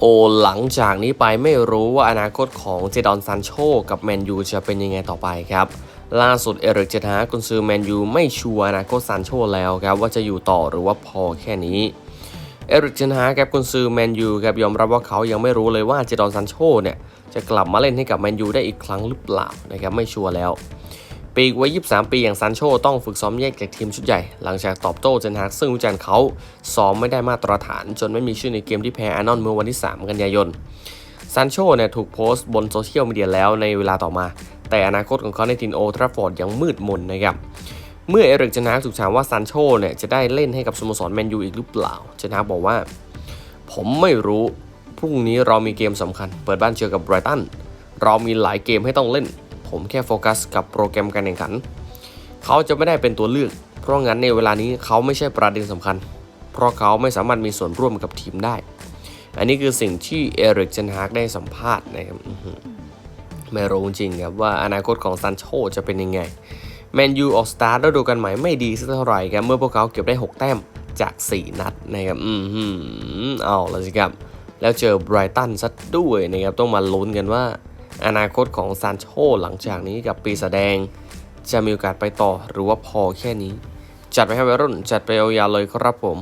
โอหลังจากนี้ไปไม่รู้ว่าอนาคตของเจดอนซานโชกับแมนยูจะเป็นยังไงต่อไปครับล่าสุดเอริกเจนฮากุนซือแมนยูไม่ชัวร์อนาคตซานโชแล้วครับว่าจะอยู่ต่อหรือว่าพอแค่นี้เอริกเจนฮาครับกุนซือแมนยูครับยอมรับว่าเขายังไม่รู้เลยว่าเจดอนซานโชเนี่ยจะกลับมาเล่นให้กับแมนยูได้อีกครั้งหรือเปล่านะครับไม่ชัวร์แล้ว ปีกวัย 23 ปีอย่างซานโชต้องฝึกซ้อมแยกจากทีมชุดใหญ่ หลังจากตอบโต้เจนฮากซึ่งวิจารณ์เขาซ้อมไม่ได้มาตรฐาน จนไม่มีชื่อในเกมที่แพ้อานอนเมื่อวันที่ 3 กันยายนซานโชเนี่ยถูกโพสต์บนโซเชียลมีเดียแล้วในเวลาต่อมา แต่อนาคตของเขาในทีมโอทราฟฟอร์ดยังมืดมนนะครับเมื่อเอริกเจนฮากถูกถามว่าซานโชเนี่ยจะได้เล่นให้กับสโมสรแมนยูอีกหรือเปล่าเจนฮากบอกว่า ผมไม่รู้พรุ่งนี้เรามีเกมสำคัญ เปิดบ้านเจอกับไบรตันเรามีหลายเกมให้ต้องเล่น ผมแค่โฟกัสกับโปรแกรมการแข่งขัน เขาจะไม่ได้เป็นตัวเลือก เพราะงั้นในเวลานี้เขาไม่ใช่ประเด็นสำคัญ เพราะเขาไม่สามารถมีส่วนร่วมกับทีมได้ อันนี้คือสิ่งที่เอริกเจนฮากได้สัมภาษณ์นะครับไม่รู้จริงครับว่าอนาคตของซันโชจะเป็นยังไงแมนยูออกสตาร์ทฤดูกาลใหม่ไม่ดีสักเท่าไหร่ครับเมื่อพวกเขาเก็บได้ 6 แต้มจาก 4 นัดนะครับอืมเอาละสิครับ แล้วเจอไบรตันซะด้วยนะครับต้องมาลุ้นกันว่า อนาคตของซานโชหลังจากนี้กับปีแสดง จะมีโอกาสไปต่อหรือว่าพอแค่นี้ จัดไปให้วัยรุ่นจัดไปยาวๆเลยครับผม